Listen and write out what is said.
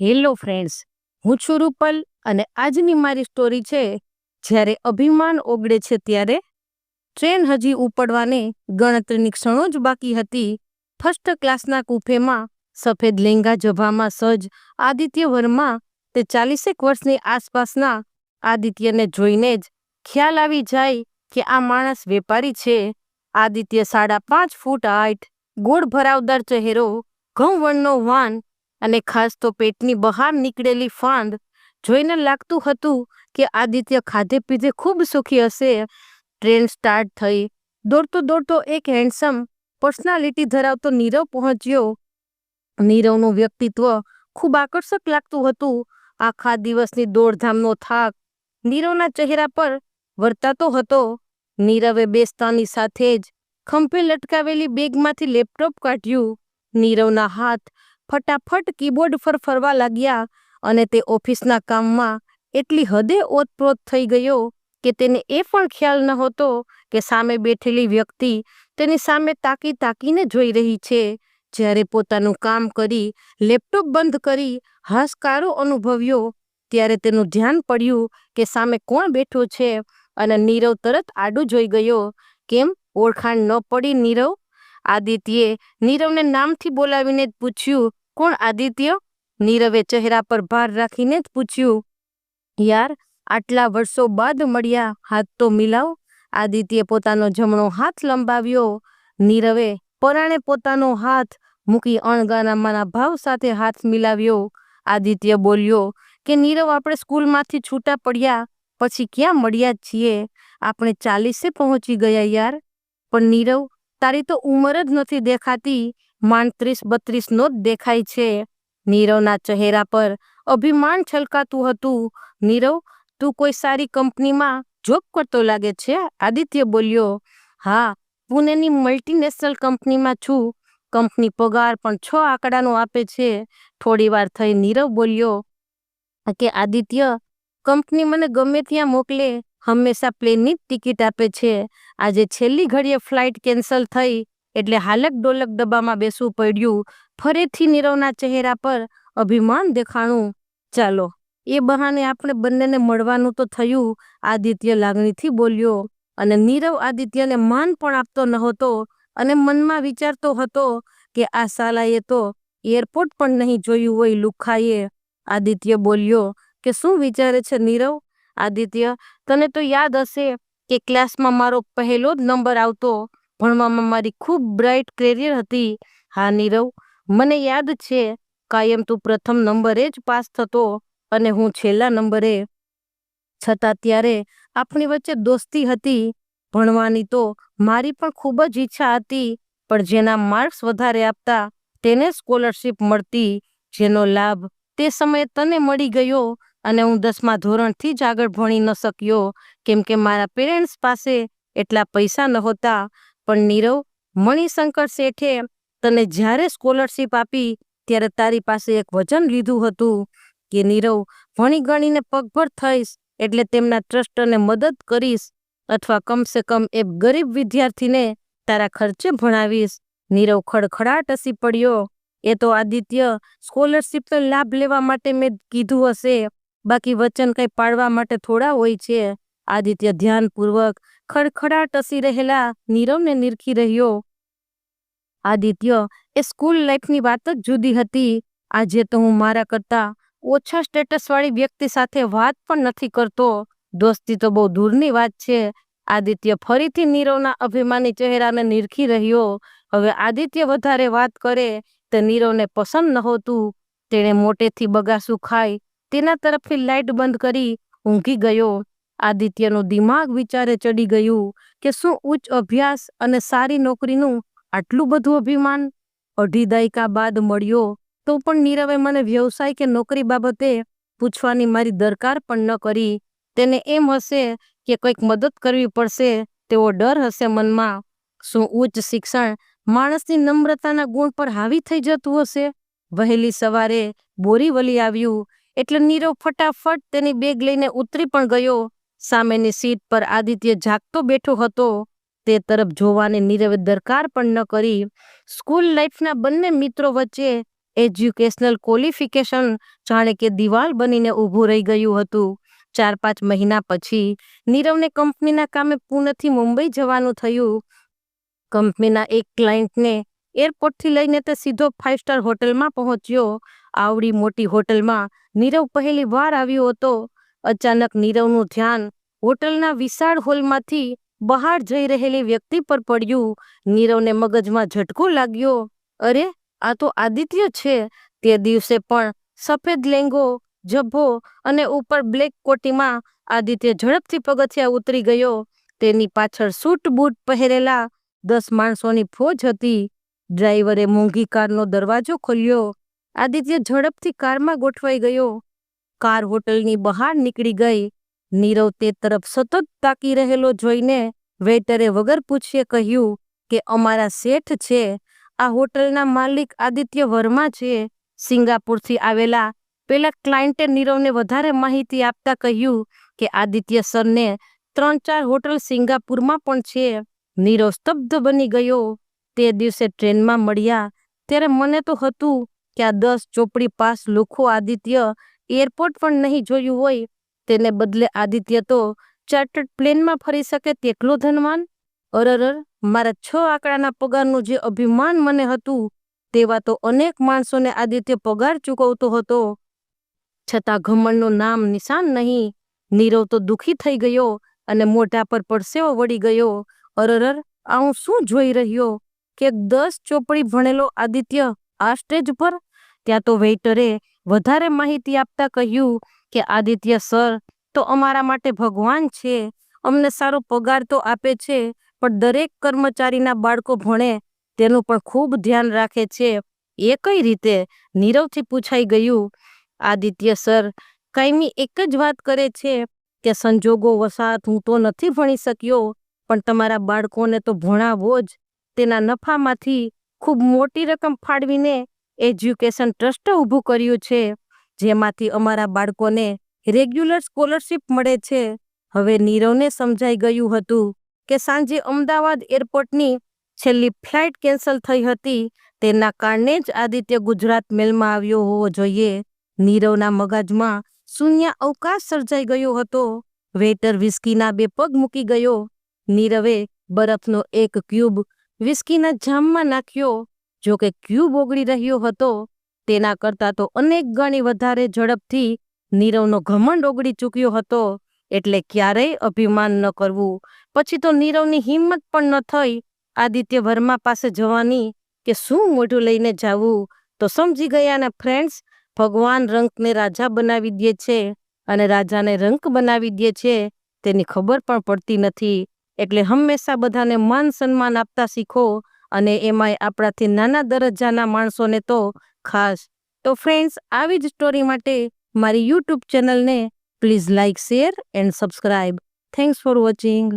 Hello friends, હું છું રૂપલ અને આજની મારી સ્ટોરી છે, જ્યારે અભિમાન ઓગળે છે ત્યારે ટ્રેન હજી ઉપડવાને ગણતરીની ક્ષણો જ બાકી હતી. ફર્સ્ટ ક્લાસના કુફેમાં સફેદ લેંગા જભામાં સજ આદિત્ય વર્મા તે ચાલીસેક વર્ષની આસપાસના આદિત્યને જોઈને જ ખ્યાલ આવી જાય કે આ માણસ વેપારી છે. આદિત્ય સાડા પાંચ ફૂટ હાઈટ, ગોળ ભરાવદાર ચહેરો ઘઉં વણનો વાન અને ખાસ તો પેટની બહાર નીકળેલી ફાંદ જોઈને લાગતું હતું કે આદિત્ય ખાધે પીધે ખૂબ સુખી હશે. ટ્રેન સ્ટાર્ટ થઈ. દોડતો દોડતો એક હેન્ડસમ પર્સનાલિટી ધરાવતો નીરવ પહોંચ્યો. નીરવનું વ્યક્તિત્વ ખૂબ આકર્ષક લાગતું હતું. આખા દિવસની દોડધામનો થાક નીરવના ચહેરા પર વર્તાતો હતો. નીરવે બેસતાની સાથે જ ખંભે લટકાવેલી બેગમાંથી લેપટોપ કાઢ્યું. નીરવના હાથ ફટાફટ કીબોર્ડ પર ફરવા લાગ્યા અને તે ઓફિસના કામમાં એટલી હદે ઓતપ્રોત થઈ ગયો કે તેને એ પણ ખ્યાલ નહોતો કે સામે બેઠેલી વ્યક્તિ તેની સામે તાકી તાકીને જોઈ રહી છે. જ્યારે પોતાનું કામ કરી, લેપટોપ બંધ કરી હાશકારો અનુભવ્યો, ત્યારે તેનું ધ્યાન પડ્યું કે સામે કોણ બેઠો છે અને નીરવ તરત આડું જોઈ ગયો. કેમ? ઓળખાણ ન પડી નીરવ આદિત્યે નીરવને નામથી બોલાવીને જ પૂછ્યું, કોણ આદિત્ય? નીરવે ચહેરા પર ભાર રાખીને જ પૂછ્યું, યાર, આટલા વર્ષો બાદ મળ્યા, હાથ તો મિલાવ. આદિત્યે પોતાનો જમણો હાથ લંબાવ્યો. નીરવે પરાણે પોતાનો હાથ મૂકી અણગાનામાંના ભાવ સાથે હાથ મિલાવ્યો. આદિત્ય બોલ્યો કે, નીરવ, આપણે સ્કૂલમાંથી છૂટા પડ્યા, પછી ક્યાં મળ્યા છીએ? આપણે ચાલીસે પહોંચી ગયા યાર. પણ નીરવ તારી તો ઉંમર જ નથી દેખાતી. માંડ ત્રીસ બત્રીસનો જ દેખાય છે. નીરવના ચહેરા પર અભિમાન છલકાતું હતું. નીરવ, તું કોઈ સારી કંપનીમાં જોબ કરતો લાગે છે? આદિત્ય બોલ્યો, હા, પુણેની મલ્ટીનેશનલ કંપનીમાં છું. કંપની પગાર પણ છ આંકડાનો આપે છે. થોડી વાર થઈ નીરવ બોલ્યો, કે આદિત્ય, કંપની મને ગમે ત્યાં મોકલે. હંમેશા પ્લેનની જ ટિકિટ આપે છે. આજે છેલ્લી ઘડીએ ફ્લાઇટ કેન્સલ થઈ એટલે હાલક ડોલક ડબ્બામાં બેસવું પડ્યું. ફરીથી નીરવના ચહેરા પર અભિમાન દેખાણું. ચાલો, એ બહાને આપણે બંનેને મળવાનું તો થયું. આદિત્ય લાગણીથી બોલ્યો. અને નીરવ આદિત્યને માન પણ આપતો નહોતો અને મનમાં વિચારતો હતો કે આ સાલાએ તો એરપોર્ટ પણ નહીં જોયું હોય લુખાએ આદિત્ય બોલ્યો, કે શું વિચારે છે નીરવ? આદિત્ય, તને તો યાદ હશે કે ક્લાસમાં મારો પહેલો જ નંબર આવતો. ભણવામાં મારી ખૂબ બ્રાઇટ કેરિયર હતી. હા, નીરવ, મને યાદ છે, કાયમ તું પ્રથમ નંબરે જ પાસ થતો અને હું છેલ્લા નંબરે. છતાં ત્યારે આપણી વચ્ચે દોસ્તી હતી. ભણવાની તો મારી પણ ખૂબ જ ઈચ્છા હતી, પણ જેના માર્ક્સ વધારે આપતા તેને સ્કોલરશિપ મળતી, જેનો લાભ તે સમયે તને મળી ગયો. અને હું દસમા ધોરણથી જ આગળ ભણી ન શક્યો, કેમ કે મારા પેરેન્ટ્સ પાસે એટલા પૈસા નહોતા. પણ નીરવ, મણિશંકર શેઠે તને જ્યારે સ્કોલરશીપ આપી, ત્યારે તારી પાસે એક વચન લીધું હતું કે, નીરવ, ભણી ગણીને પગભર થઈશ એટલે તેમના ટ્રસ્ટને મદદ કરીશ અથવા કમસે કમ એક ગરીબ વિદ્યાર્થીને તારા ખર્ચે ભણાવીશ. નીરવ ખડખડાટ હસી પડ્યો. એ તો આદિત્ય, સ્કોલરશીપનો લાભ લેવા માટે મેં કીધું હશે. બાકી વચન કંઈ પાડવા માટે થોડા હોય છે. આદિત્ય ધ્યાનપૂર્વક ખડખડાટ ટસી રહેલા, નીરવને નિરખી રહ્યો. આદિત્ય, એ સ્કૂલ લાઈફની વાત જ જુદી હતી. આજે તો હું મારા કરતા ઓછા સ્ટેટસવાળી વ્યક્તિ સાથે વાત પણ નથી કરતો. દોસ્તી તો બહુ દૂરની વાત છે. આદિત્ય ફરીથી નીરવના અભિમાની ચહેરાને નિરખી રહ્યો. હવે આદિત્ય વધારે વાત કરે તે નીરવને પસંદ નહોતું. તેણે મોટેથી બગાસું ખાઈ તેના તરફથી લાઇટ બંધ કરી ઊંઘી ગયો. આદિત્યનું દિમાગ વિચારે ચડી ગયું કે શું ઉચ્ચ અભ્યાસ અને સારી નોકરીનું આટલું બધું અભિમાન? અઢી દાયકા બાદ મળ્યો તો પણ નીરવે મને વ્યવસાય કે નોકરી બાબતે પૂછવાની મારી દરકાર પણ ન કરી. તેને એમ હશે કે કંઈક મદદ કરવી પડશે. તેવો ડર હશે મનમાં. શું ઉચ્ચ શિક્ષણ માણસની નમ્રતાના ગુણ પર હાવી થઈ જતું હશે? વહેલી સવારે બોરીવલી આવ્યું. એટલે નીરવ ફટાફટ તેની બેગ લઈને ઉતરી પણ ગયો. સામેની સીટ પર આદિત્ય જાગતો બેઠો હતો. તે તરફ જોવાની નીરવે દરકાર પણ ન કરી. સ્કૂલ લાઈફના બંને મિત્રો વચ્ચે એજ્યુકેશનલ ક્વોલિફિકેશન જાણે કે દિવાલ બનીને ઊભું રહી ગયું હતું. ચાર પાંચ મહિના પછી નીરવને કંપનીના કામે પુણેથી મુંબઈ જવાનું થયું. કંપનીના એક ક્લાયન્ટને એરપોર્ટથી લઈને તે સીધો ફાઇવ સ્ટાર હોટલમાં પહોંચ્યો. આવડી મોટી હોટલમાં નીરવ પહેલી વાર આવ્યો હતો. અચાનક નીરવનું ધ્યાન હોટલના વિશાળ હોલમાંથી બહાર જઈ રહેલી વ્યક્તિ પર પડ્યું. નીરવને મગજમાં ઝટકો લાગ્યો. અરે, આ તો આદિત્ય છે. તે દિવસે પણ સફેદ લેંગો, જભ્ભો અને ઉપર બ્લેક કોટીમાં આદિત્ય ઝડપથી પગથિયા ઉતરી ગયો. તેની પાછળ સૂટ બૂટ પહેરેલા દસ માણસોની ફોજ હતી. ડ્રાઈવરે મોંઘી કારનો દરવાજો ખોલ્યો. આદિત્ય ઝડપથી કારમાં ગોઠવાઈ ગયો. કાર હોટલની બહાર નીકળી ગઈ. નીરવ તે તરફ સતત તાકી રહેલો જોઈને વેઇટરે વગર પૂછીએ કહ્યું કે અમારા શેઠ છે. આ હોટલના માલિક આદિત્ય વર્મા છે. સિંગાપુરથી આવેલા પેલા ક્લાયન્ટે નીરવને વધારે માહિતી આપતા કહ્યું કે આદિત્ય સરને ત્રણ ચાર હોટલ સિંગાપુરમાં પણ છે. નીરવ સ્તબ્ધ બની ગયો. તે દિવસે ટ્રેનમાં મળ્યા. ત્યારે મને તો હતું કે આ દસ ચોપડી પાસ લુખો આદિત્ય એરપોર્ટ પણ નહીં જોયું હોય. તેને બદલે આદિત્ય તો ચાર્ટર્ડ પ્લેનમાં ફરી શકે તેટલો ધનવાન? અરર મારા છ આંકડાના પગારનું જે અભિમાન મને હતું, તેવા તો અનેક માણસોને આદિત્ય પગાર ચૂકવતો હતો. છતાં ઘમંડનું નામ નિશાન નહીં. નીરવ તો દુખી થઈ ગયો અને મોઢા પર પરસેવો વળી ગયો. અરર આ હું શું જોઈ રહ્યો? કે દસ ચોપડી ભણેલો આદિત્ય આ સ્ટેજ પર? ત્યાં તો વેઇટરે વધારે માહિતી આપતા કહ્યું કે, આદિત્ય સર, તો અમારા માટે ભગવાન છે. અમને સારો પગાર તો આપે છે, પણ દરેક કર્મચારીના બાળકો ભણે. તેનું પણ ખૂબ ધ્યાન રાખે છે. એ કઈ રીતે? નીરવથી પૂછાઈ ગયું. આદિત્ય સર, કાયમી એક જ વાત કરે છે કે, સંજોગો વસાત હું તો નથી ભણી શક્યો, પણ તમારા બાળકોને તો ભણાવો જ. તેના નફામાંથી ખૂબ મોટી રકમ ફાળવીને એજ્યુકેશન ટ્રસ્ટ ઊભું કર્યું છે. જેમાંથી અમારા બાળકોને રેગ્યુલર સ્કોલરશિપ મળે છે. હવે નીરવને સમજાઈ ગયું હતું કે સાંજે અમદાવાદ એરપોર્ટની છેલ્લી ફ્લાઇટ કેન્સલ થઈ હતી. તેના કારણે જ આદિત્ય ગુજરાત મેલમાં આવ્યો હોવો જોઈએ. નીરવના મગજમાં શૂન્ય અવકાશ સર્જાઈ ગયો હતો. વેટર વિસ્કીના બે પગ મૂકી ગયો. નીરવે બરફનો એક ક્યુબ વિસ્કીના જામમાં નાખ્યો. જો કે ક્યુબ ઓગળી રહ્યો હતો, તેના કરતાં તો અનેક ગણી વધારે ઝડપથી નીરવનો ઘમંડ ઓગળી ચૂક્યો હતો. એટલે ક્યારેય અભિમાન ન કરવું. પછી તો નીરવની હિંમત પણ ન થઈ. આદિત્ય વર્મા પાસે જવાની કે શું મોઢું લઈને જાવું, તો સમજી ગયા ને ફ્રેન્ડ્સ, ભગવાન રંકને રાજા બનાવી દે છે. અને રાજાને રંક બનાવી દે છે. તેની ખબર પણ પડતી નથી. એટલે હંમેશા બધાને માન સન્માન આપતા શીખો અને એમાંય આપણાથી નાના દરજ્જાના માણસોને તો ખાસ. તો ફ્રેન્ડ્સ આવી જ સ્ટોરી માટે મારી યુટ્યુબ ચેનલને please like share and subscribe thanks for watching